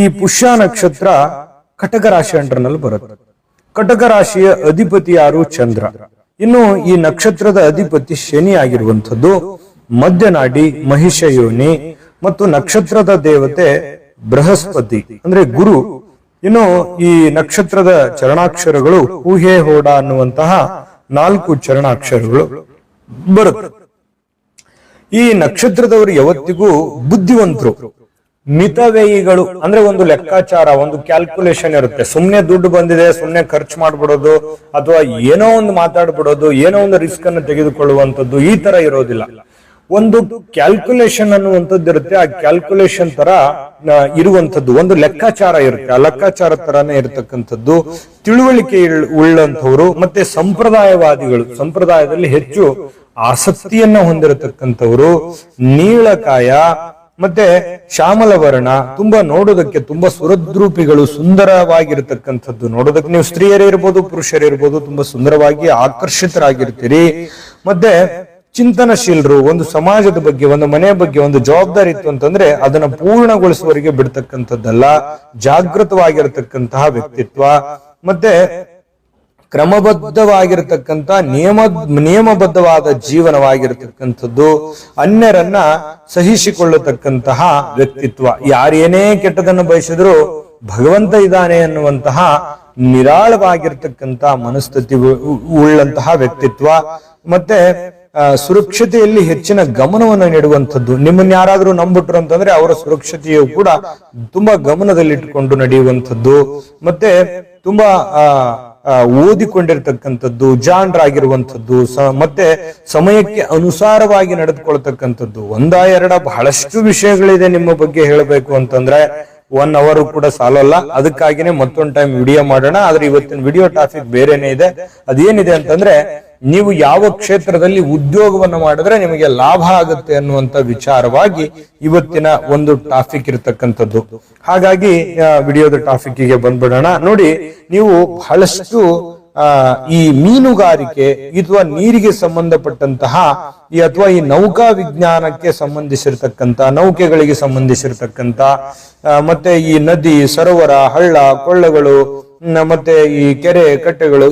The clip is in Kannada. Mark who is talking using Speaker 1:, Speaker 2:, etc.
Speaker 1: ಈ ಪುಷ್ಯ ನಕ್ಷತ್ರ ಕಟಕ ರಾಶಿ ಅಂಡರ್ನಲ್ಲಿ ಬರುತ್ತೆ. ಕಟಕ ರಾಶಿಯ ಅಧಿಪತಿ ಯಾರು? ಚಂದ್ರ. ಇನ್ನು ಈ ನಕ್ಷತ್ರದ ಅಧಿಪತಿ ಶನಿ ಆಗಿರುವಂಥದ್ದು ಮಧ್ಯನಾಡಿ ಮಹಿಷ ಯೋನಿ ಮತ್ತು ನಕ್ಷತ್ರದ ದೇವತೆ ಬೃಹಸ್ಪತಿ, ಅಂದ್ರೆ ಗುರು. ಇನ್ನು ಈ ನಕ್ಷತ್ರದ ಚರಣಾಕ್ಷರಗಳು ಊಹೆ ಹೋಡ ಅನ್ನುವಂತಹ ನಾಲ್ಕು ಚರಣಾಕ್ಷರಗಳು ಬರುತ್ತೆ. ಈ ನಕ್ಷತ್ರದವರು ಯಾವತ್ತಿಗೂ ಬುದ್ಧಿವಂತರು. ಮಿತವ್ಯಯಿಗಳು ಅಂದ್ರೆ ಒಂದು ಲೆಕ್ಕಾಚಾರ, ಒಂದು ಕ್ಯಾಲ್ಕುಲೇಷನ್ ಇರುತ್ತೆ. ಸುಮ್ನೆ ದುಡ್ಡು ಬಂದಿದೆ, ಸುಮ್ನೆ ಖರ್ಚು ಮಾಡ್ಬಿಡೋದು, ಅಥವಾ ಏನೋ ಒಂದು ಮಾತಾಡ್ಬಿಡೋದು, ಏನೋ ಒಂದು ರಿಸ್ಕ್ ಅನ್ನು ತೆಗೆದುಕೊಳ್ಳುವಂತದ್ದು ಈ ತರ ಇರೋದಿಲ್ಲ. ಒಂದು ಕ್ಯಾಲ್ಕುಲೇಷನ್ ಅನ್ನುವಂಥದ್ದು ಇರುತ್ತೆ, ಆ ಕ್ಯಾಲ್ಕುಲೇಷನ್ ತರ ಇರುವಂತದ್ದು ಒಂದು ಲೆಕ್ಕಾಚಾರ ಇರುತ್ತೆ. ಆ ಲೆಕ್ಕಾಚಾರ ತರಾನೇ ಇರತಕ್ಕಂಥದ್ದು. ತಿಳುವಳಿಕೆ ಉಳ್ಳಂಥವ್ರು ಮತ್ತೆ ಸಂಪ್ರದಾಯವಾದಿಗಳು. ಸಂಪ್ರದಾಯದಲ್ಲಿ ಹೆಚ್ಚು ಆಸಕ್ತಿಯನ್ನ ಹೊಂದಿರತಕ್ಕಂಥವ್ರು. ನೀಳಕಾಯ ಮತ್ತೆ ಶ್ಯಾಮಲವರ್ಣ ತುಂಬಾ ನೋಡೋದಕ್ಕೆ ತುಂಬಾ ಸುರದ್ರೂಪಿಗಳು ಸುಂದರವಾಗಿರತಕ್ಕಂಥದ್ದು ನೋಡೋದಕ್ಕೆ ನೀವು ಸ್ತ್ರೀಯರೇ ಇರ್ಬೋದು, ಪುರುಷರೇ ಇರ್ಬೋದು, ತುಂಬಾ ಸುಂದರವಾಗಿ ಆಕರ್ಷಿತರಾಗಿರ್ತೀರಿ. ಮತ್ತೆ ಚಿಂತನಶೀಲರು, ಒಂದು ಸಮಾಜದ ಬಗ್ಗೆ, ಒಂದು ಮನೆಯ ಬಗ್ಗೆ, ಒಂದು ಜವಾಬ್ದಾರಿ ಇತ್ತು ಅಂತಂದ್ರೆ ಅದನ್ನ ಪೂರ್ಣಗೊಳಿಸುವವರಿಗೆ ಬಿಡ್ತಕ್ಕಂಥದ್ದಲ್ಲ, ಜಾಗೃತವಾಗಿರತಕ್ಕಂತಹ ವ್ಯಕ್ತಿತ್ವ. ಮತ್ತೆ ಕ್ರಮಬದ್ಧವಾಗಿರತಕ್ಕಂತ ನಿಯಮ, ನಿಯಮಬದ್ಧವಾದ ಜೀವನವಾಗಿರತಕ್ಕಂಥದ್ದು, ಅನ್ಯರನ್ನ ಸಹಿಸಿಕೊಳ್ಳತಕ್ಕಂತಹ ವ್ಯಕ್ತಿತ್ವ. ಯಾರೇನೇ ಕೆಟ್ಟದನ್ನು ಬಯಸಿದ್ರು ಭಗವಂತ ಇದ್ದಾನೆ ಅನ್ನುವಂತಹ ನಿರಾಳವಾಗಿರ್ತಕ್ಕಂಥ ಮನಸ್ಥಿತಿ ಉಳ್ಳಂತಹ ವ್ಯಕ್ತಿತ್ವ. ಮತ್ತೆ ಸುರಕ್ಷತೆಯಲ್ಲಿ ಹೆಚ್ಚಿನ ಗಮನವನ್ನು ನೀಡುವಂಥದ್ದು. ನಿಮ್ಮನ್ನ ಯಾರಾದ್ರೂ ನಂಬಿಟ್ರು ಅಂತಂದ್ರೆ ಅವರ ಸುರಕ್ಷತೆಯು ಕೂಡ ತುಂಬಾ ಗಮನದಲ್ಲಿಟ್ಟುಕೊಂಡು ನಡೆಯುವಂಥದ್ದು. ಮತ್ತೆ ತುಂಬಾ ಓದಿಕೊಂಡಿರ್ತಕ್ಕಂಥದ್ದು, ಜಾಣರಾಗಿರುವಂಥದ್ದು, ಸ- ಮತ್ತೆ ಸಮಯಕ್ಕೆ ಅನುಸಾರವಾಗಿ ನಡೆದುಕೊಳ್ತಕ್ಕಂಥದ್ದು. ಒಂದ ಎರಡ ಬಹಳಷ್ಟು ವಿಷಯಗಳಿದೆ ನಿಮ್ಮ ಬಗ್ಗೆ ಹೇಳಬೇಕು ಅಂತಂದ್ರೆ ಒನ್ ಅವರ್ ಕೂಡ ಸಾಲಲ್ಲ. ಅದಕ್ಕಾಗಿನೇ ಮತ್ತೊಂದು ಟೈಮ್ ವಿಡಿಯೋ ಮಾಡೋಣ. ಆದ್ರೆ ಇವತ್ತಿನ ವಿಡಿಯೋ ಟಾಪಿಕ್ ಬೇರೆನೆ ಇದೆ. ಅದೇನಿದೆ ಅಂತಂದ್ರೆ ನೀವು ಯಾವ ಕ್ಷೇತ್ರದಲ್ಲಿ ಉದ್ಯೋಗವನ್ನು ಮಾಡಿದ್ರೆ ನಿಮಗೆ ಲಾಭ ಆಗುತ್ತೆ ಅನ್ನುವಂತ ವಿಚಾರವಾಗಿ ಇವತ್ತಿನ ಒಂದು ಟಾಪಿಕ್ ಇರತಕ್ಕಂಥದ್ದು. ಹಾಗಾಗಿ ವಿಡಿಯೋದ ಟಾಪಿಕ್ಗೆ ಬಂದ್ಬಿಡೋಣ. ನೋಡಿ ನೀವು ಬಹಳಷ್ಟು ಆ, ಈ ಮೀನುಗಾರಿಕೆ ಅಥವಾ ನೀರಿಗೆ ಸಂಬಂಧಪಟ್ಟಂತಹ ಈ ಅಥವಾ ಈ ನೌಕಾ ವಿಜ್ಞಾನಕ್ಕೆ ಸಂಬಂಧಿಸಿರ್ತಕ್ಕಂತ ನೌಕೆಗಳಿಗೆ ಸಂಬಂಧಿಸಿರ್ತಕ್ಕಂತ ಆ, ಮತ್ತೆ ಈ ನದಿ ಸರೋವರ ಹಳ್ಳ ಕೊಳ್ಳಗಳು ಮತ್ತೆ ಈ ಕೆರೆ ಕಟ್ಟೆಗಳು